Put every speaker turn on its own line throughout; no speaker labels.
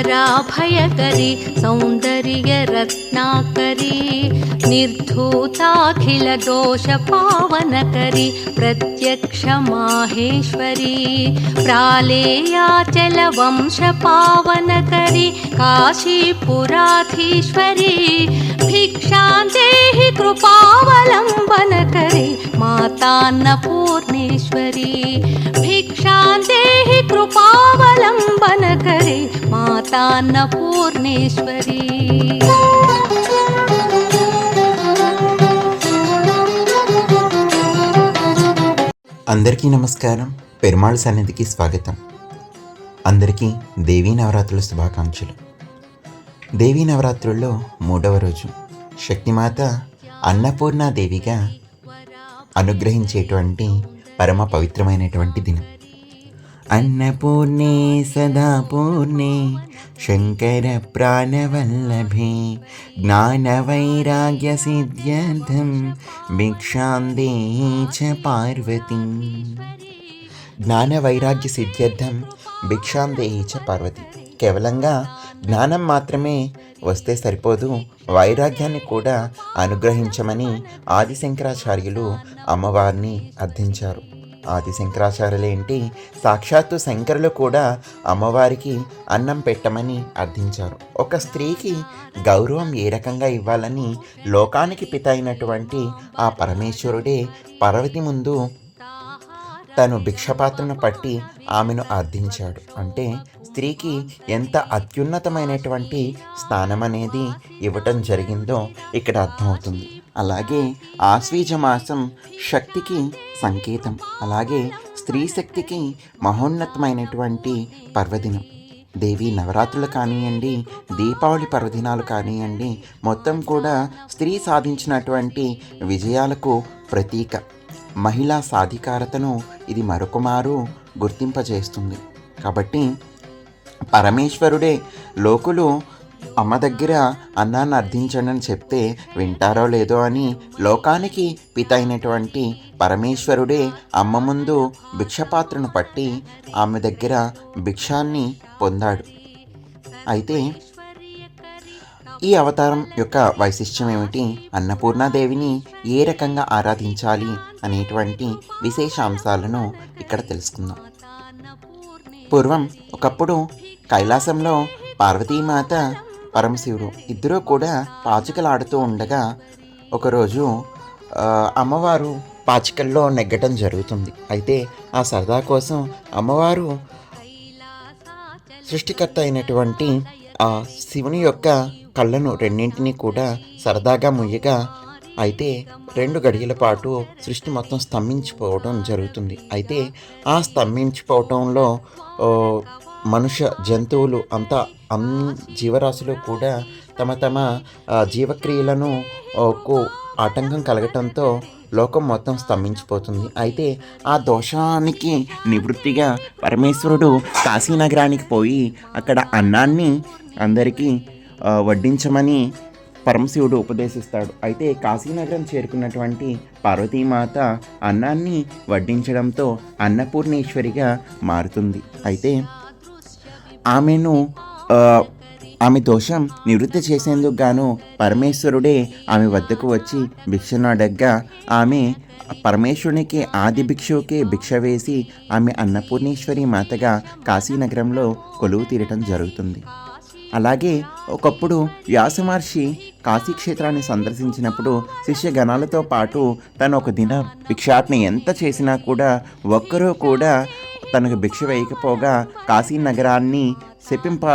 पराभयकरि सौन्दर्यरत्नाकरी निर्धूताखिलदोषपावनकरि प्रत्यक्षमाहेश्वरी प्रालेयाचलवंशपावनकरि काशीपुराधीश्वरी। भिक्षान्तेहि कृपावलम्बनकरि मातान्नपूर्णेश्वरी भिक्षान्तेहि कृपावलम्बनकरि माता పూర్ణేశ్వరి.
అందరికీ నమస్కారం. పెరుమాళ్ సన్నిధికి స్వాగతం. అందరికీ దేవీ నవరాత్రుల శుభాకాంక్షలు. దేవీ నవరాత్రుల్లో మూడవ రోజు శక్తిమాత అన్నపూర్ణాదేవిగా అనుగ్రహించేటువంటి పరమ పవిత్రమైనటువంటి దినం. అన్నపూర్ణే సదాపూర్ణే శంకర ప్రాణవల్లభే జ్ఞానవైరాగ్య సిద్ధ్యర్థం భిక్షాందే చ పార్వతి జ్ఞానవైరాగ్య సిద్ధ్యర్థం భిక్షాందేహి చ పార్వతి కేవలంగా జ్ఞానం మాత్రమే వస్తే సరిపోదు వైరాగ్యాన్ని కూడా అనుగ్రహించమని ఆదిశంకరాచార్యులు అమ్మవారిని అర్థించారు। ఆది శంకరాచార్యులేంటి సాక్షాత్తు శంకరులు కూడా అమ్మవారికి అన్నం పెట్టమని అర్థించారు. ఒక స్త్రీకి గౌరవం ఏ రకంగా ఇవ్వాలని లోకానికి పిత అయినటువంటి ఆ పరమేశ్వరుడే పర్వతి ముందు తను భిక్షపాత్రను పట్టి ఆమెను అర్థించాడు అంటే స్త్రీకి ఎంత అత్యున్నతమైనటువంటి స్థానం అనేది ఇవ్వటం జరిగిందో ఇక్కడ అర్థమవుతుంది. అలాగే ఆశ్వీజ మాసం శక్తికి సంకేతం. అలాగే స్త్రీ శక్తికి మహోన్నతమైనటువంటి పర్వదినం. దేవి నవరాత్రులు కానివ్వండి దీపావళి పర్వదినాలు కానివ్వండి మొత్తం కూడా స్త్రీ సాధించినటువంటి విజయాలకు ప్రతీక. మహిళా సాధికారతను ఇది మరొకమారు గుర్తింపజేస్తుంది. కాబట్టి పరమేశ్వరుడే లోకులు అమ్మ దగ్గర అన్నాన్ని అర్థించండి అని చెప్తే వింటారో లేదో అని లోకానికి పిత అయినటువంటి పరమేశ్వరుడే అమ్మ ముందు భిక్షపాత్రను పట్టి ఆమె దగ్గర భిక్షాన్ని పొందాడు. అయితే ఈ అవతారం యొక్క వైశిష్ట్యం ఏమిటి? అన్నపూర్ణాదేవిని ఏ రకంగా ఆరాధించాలి అనేటువంటి విశేష అంశాలను ఇక్కడ తెలుసుకుందాం. పూర్వం ఒకప్పుడు కైలాసంలో పార్వతీమాత పరమశివుడు ఇద్దరూ కూడా పాచికలాడుతూ ఉండగా ఒకరోజు అమ్మవారు పాచికల్లో నెగ్గటం జరుగుతుంది. అయితే ఆ సరదా కోసం అమ్మవారు సృష్టికర్త అయినటువంటి ఆ శివుని యొక్క కళ్ళను రెండింటినీ కూడా సరదాగా ముయ్యగా అయితే రెండు గడియల పాటు సృష్టి మొత్తం స్తంభించిపోవడం జరుగుతుంది. అయితే ఆ స్తంభించిపోవటంలో మనుష్య జంతువులు అంతా అన్ని జీవరాశులు కూడా తమ తమ జీవక్రియలను కు ఆటంకం కలగటంతో లోకం మొత్తం స్తంభించిపోతుంది. అయితే ఆ దోషానికి నివృత్తిగా పరమేశ్వరుడు కాశీనగరానికి పోయి అక్కడ అన్నాన్ని అందరికీ వడ్డించమని పరమశివుడు ఉపదేశిస్తాడు. అయితే కాశీనగరం చేరుకున్నటువంటి పార్వతీమాత అన్నాన్ని వడ్డించడంతో అన్నపూర్ణేశ్వరిగా మారుతుంది. అయితే ఆమెను ఆమె దోషం నివృత్తి చేసేందుకు గాను పరమేశ్వరుడే ఆమె వద్దకు వచ్చి భిక్షను అడగ్గా ఆమె పరమేశ్వరునికి ఆది భిక్షువుకే భిక్ష వేసి ఆమె అన్నపూర్ణేశ్వరి మాతగా కాశీనగరంలో కొలువు తీరటం జరుగుతుంది. అలాగే ఒకప్పుడు వ్యాసమహర్షి కాశీక్షేత్రాన్ని సందర్శించినప్పుడు శిష్యగణాలతో పాటు తను ఒక దిన భిక్షాటన ఎంత చేసినా కూడా ఒక్కరూ కూడా తనకు భిక్ష వేయకపోగా కాశీ నగరాన్ని శపింప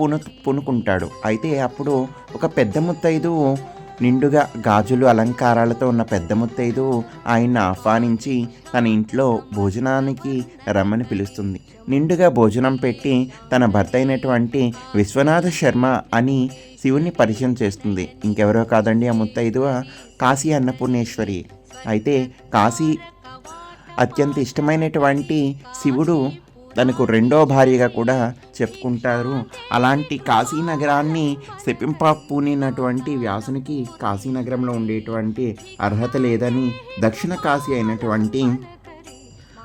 పును పునుకుంటాడు. అయితే అప్పుడు ఒక పెద్ద ముత్తైదు నిండుగా గాజులు అలంకారాలతో ఉన్న పెద్ద ముత్తైదు ఆయన్ని ఆహ్వానించి తన ఇంట్లో భోజనానికి రమ్మని పిలుస్తుంది. నిండుగా భోజనం పెట్టి తన భర్త అయినటువంటి విశ్వనాథ శర్మ అని శివుని పరిచయం చేస్తుంది. ఇంకెవరో కాదండి ఆ ముత్తైదువ? కాశీ అన్నపూర్ణేశ్వరి. అయితే కాశీ అత్యంత ఇష్టమైనటువంటి శివుడు తనకు రెండో భార్యగా కూడా చెప్పుకుంటారు. అలాంటి కాశీనగరాన్ని శపింపూనినటువంటి వ్యాసునికి కాశీనగరంలో ఉండేటువంటి అర్హత లేదని దక్షిణ కాశీ అయినటువంటి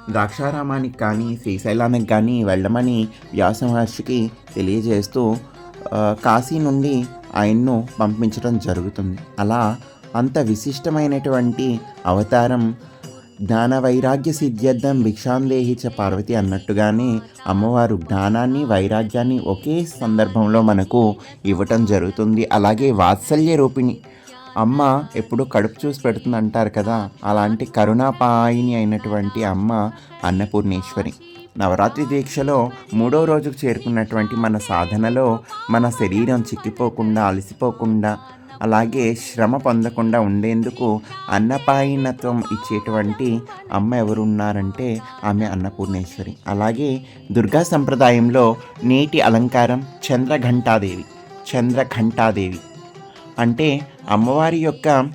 ద్రాక్షారామానికి కానీ శ్రీశైలానికి కానీ వెళ్ళమని వ్యాసమహర్షికి తెలియజేస్తూ కాశీ నుండి ఆయన్ను పంపించడం జరుగుతుంది. అలా అంత విశిష్టమైనటువంటి అవతారం జ్ఞాన వైరాగ్య సిద్ధ్యర్థం భిక్షాం లేహిచ పార్వతి అన్నట్టుగానే అమ్మవారు జ్ఞానాన్ని వైరాగ్యాన్ని ఒకే సందర్భంలో మనకు ఇవ్వటం జరుగుతుంది. అలాగే వాత్సల్య రూపిణి. అమ్మ ఎప్పుడు కడుపు చూసి పెడుతుంది అంటారు కదా అలాంటి కరుణాపాయిని అయినటువంటి అమ్మ అన్నపూర్ణేశ్వరి. నవరాత్రి దీక్షలో మూడో రోజుకు చేరుకున్నటువంటి మన సాధనలో మన శరీరం చిక్కిపోకుండా అలసిపోకుండా అలాగే శ్రమ పొందకుండా ఉండేందుకు అన్నపాయినత్వం ఇచ్చేటువంటి అమ్మ ఎవరున్నారంటే ఆమె అన్నపూర్ణేశ్వరి. అలాగే దుర్గా సంప్రదాయంలో నేటి అలంకారం చంద్రఘంటాదేవి చంద్రఘంటాదేవి. అంటే అమ్మవారి యొక్క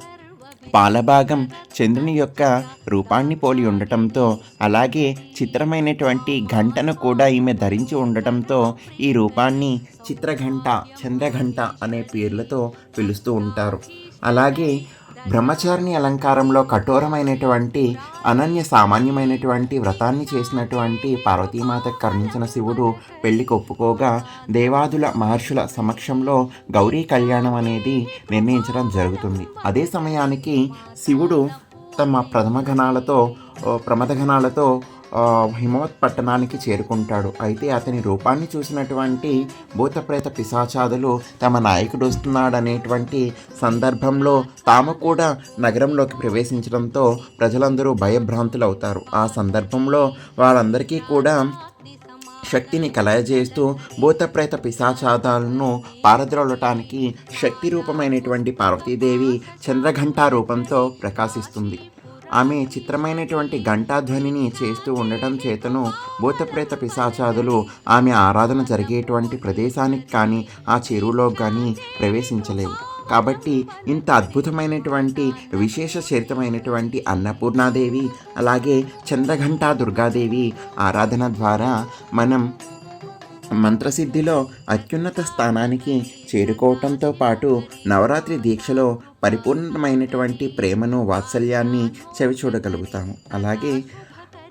పాలభాగం చంద్రుని యొక్క రూపాన్ని పోలి ఉండటంతో అలాగే చిత్రమైనటువంటి గంటను కూడా ఈమె ధరించి ఉండటంతో ఈ రూపాన్ని చిత్రఘంట చంద్రఘంట అనే పేర్లతో పిలుస్తూ ఉంటారు. అలాగే బ్రహ్మచారిణి అలంకారంలో కఠోరమైనటువంటి అనన్య సామాన్యమైనటువంటి వ్రతాన్ని చేసినటువంటి పార్వతీమాత కరుణించిన శివుడు పెళ్ళికి ఒప్పుకోగా దేవాదుల మహర్షుల సమక్షంలో గౌరీ కళ్యాణం అనేది నిర్ణయించడం జరుగుతుంది. అదే సమయానికి శివుడు తమ ప్రథమ గణాలతో ప్రమథ గణాలతో హిమవత్ పట్టణానికి చేరుకుంటాడు. అయితే అతని రూపాన్ని చూసినటువంటి భూతప్రేత పిశాచాదులు తమ నాయకుడు వస్తున్నాడనేటువంటి సందర్భంలో తాము కూడా నగరంలోకి ప్రవేశించడంతో ప్రజలందరూ భయభ్రాంతులు అవుతారు ఆ సందర్భంలో వారందరికీ కూడా శక్తిని కలయజేస్తూ భూతప్రేత పిశాచాదాలను పారద్రోలటానికి శక్తి రూపమైనటువంటి పార్వతీదేవి చంద్రఘంటా రూపంతో ప్రకాశిస్తుంది. ఆమె చిత్రమైనటువంటి ఘంటాధ్వనిని చేస్తూ ఉండటం చేతను భూతప్రేత పిశాచాదులు ఆమె ఆరాధన జరిగేటువంటి ప్రదేశానికి కానీ ఆ చెరువులో కానీ ప్రవేశించలేవు కాబట్టి ఇంత అద్భుతమైనటువంటి విశేష చరితమైనటువంటి అన్నపూర్ణాదేవి అలాగే చంద్రఘంటా దుర్గాదేవి ఆరాధన ద్వారా మనం మంత్రసిద్ధిలో అత్యున్నత స్థానానికి చేరుకోవటంతో పాటు నవరాత్రి దీక్షలో పరిపూర్ణమైనటువంటి ప్రేమను వాత్సల్యాన్ని చవి చూడగలుగుతాము అలాగే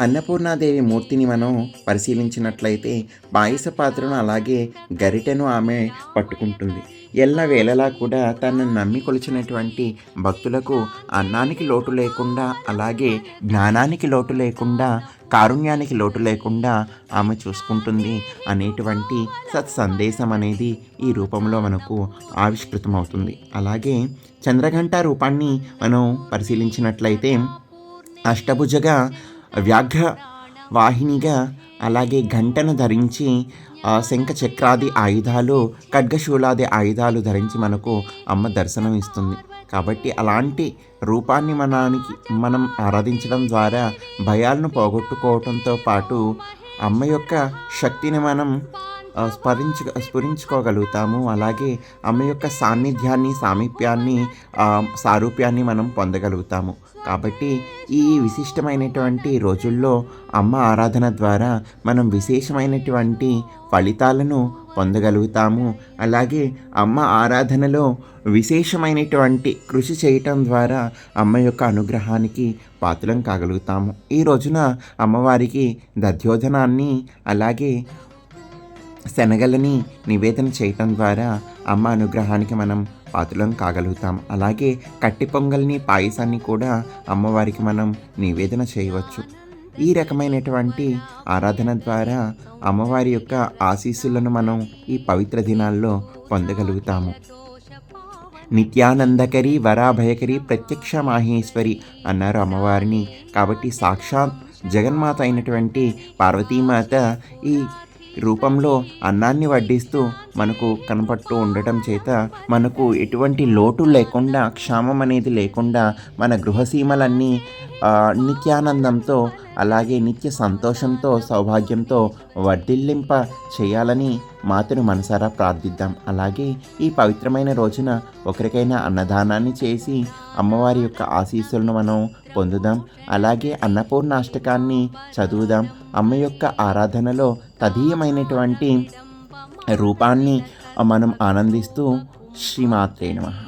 అన్నపూర్ణాదేవి మూర్తిని మనం పరిశీలించినట్లయితే పాయస పాత్రను అలాగే గరిటెను ఆమె పట్టుకుంటుంది. ఎల్ల వేళలా కూడా తనను నమ్మి కొలిచినటువంటి భక్తులకు అన్నానికి లోటు లేకుండా అలాగే జ్ఞానానికి లోటు లేకుండా కారుణ్యానికి లోటు లేకుండా ఆమె చూసుకుంటుంది అనేటువంటి సత్ సందేశం అనేది ఈ రూపంలో మనకు ఆవిష్కృతమవుతుంది. అలాగే చంద్రఘంట రూపాన్ని మనం పరిశీలించినట్లయితే అష్టభుజగా వ్యాఘ్ర వాహినిగా అలాగే గంటను ధరించి శంఖ చక్రాది ఆయుధాలు ఖడ్గశూలాది ఆయుధాలు ధరించి మనకు అమ్మ దర్శనం ఇస్తుంది. కాబట్టి అలాంటి రూపాన్ని మనానికి మనం ఆరాధించడం ద్వారా భయాలను పోగొట్టుకోవడంతో పాటు అమ్మ యొక్క శక్తిని మనం స్మరించు స్ఫురించుకోగలుగుతాము అలాగే అమ్మ యొక్క సాన్నిధ్యాన్ని సామీప్యాన్ని సారూప్యాన్ని మనం పొందగలుగుతాము. కాబట్టి ఈ విశిష్టమైనటువంటి రోజుల్లో అమ్మ ఆరాధన ద్వారా మనం విశేషమైనటువంటి ఫలితాలను పొందగలుగుతాము. అలాగే అమ్మ ఆరాధనలో విశేషమైనటువంటి కృషి చేయటం ద్వారా అమ్మ యొక్క అనుగ్రహానికి పాత్రం కాగలుగుతాము. ఈ రోజున అమ్మవారికి దధ్యోధనాన్ని అలాగే శనగలని నివేదన చేయటం ద్వారా అమ్మ అనుగ్రహానికి మనం పాత్రలం కాగలుగుతాం. అలాగే కట్టి పొంగల్ని పాయసాన్ని కూడా అమ్మవారికి మనం నివేదన చేయవచ్చు. ఈ రకమైనటువంటి ఆరాధన ద్వారా అమ్మవారి యొక్క ఆశీస్సులను మనం ఈ పవిత్ర దినాల్లో పొందగలుగుతాము. నిత్యానందకరి వరాభయకరి ప్రత్యక్ష మాహేశ్వరి అన్నారు అమ్మవారిని. కాబట్టి సాక్షాత్ జగన్మాత అయినటువంటి పార్వతీమాత ఈ రూపంలో అన్నాన్ని వడ్డిస్తూ మనకు కనపడుతూ ఉండటం చేత మనకు ఎటువంటి లోటు లేకుండా క్షామం అనేది లేకుండా మన గృహసీమలన్నీ నిత్యానందంతో అలాగే నిత్య సంతోషంతో సౌభాగ్యంతో వర్ధిల్లింప చేయాలని మాతను మనసారా ప్రార్థిద్దాం. అలాగే ఈ పవిత్రమైన రోజున ఒకరికైనా అన్నదానాన్ని చేసి అమ్మవారి యొక్క ఆశీస్సులను మనం పొందుదాం. అలాగే అన్నపూర్ణాష్టకాన్ని చదువుదాం. అమ్మ యొక్క ఆరాధనలో తదీయమైనటువంటి రూపాన్ని మనం ఆనందిస్తూ శ్రీమాత్రే నమః.